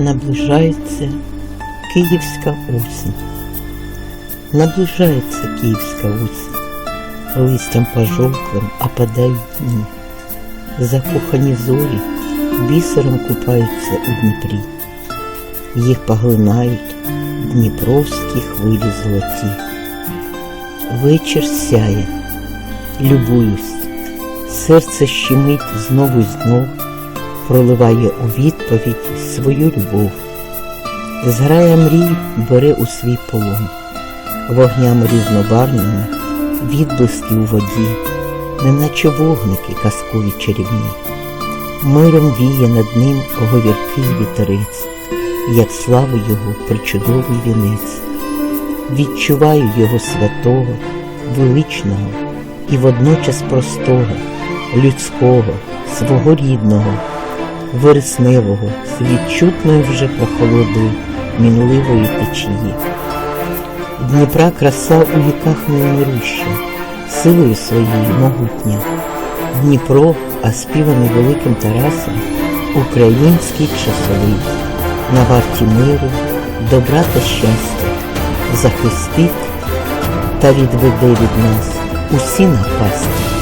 Наближається київська осінь. Наближається київська осінь. Листям пожовклим опадають дні. Закохані зорі бісером купаються у Дніпрі. Їх поглинають дніпровські хвилі золоті. Вечір сяє, любуюсь, серце щемить знову й знов, проливає у відповідь свою любов. Зграя мрій бере у свій полон, вогнями різнобарвними, відблиски у воді, неначе вогники казкові чарівні. Миром віє над ним говіркий вітерець, як слави його причудовий вінець. Відчуваю його святого, величного і водночас простого, людського, свого рідного, вересневого, з відчутною вже прохолодою мінливої течії. Дніпра краса у віках невмируща, силою своєю могутня. Дніпро, а співаний великим Тарасом, український часовий, на варті миру, добра та щастя, захистить та відведе від нас усі напасті.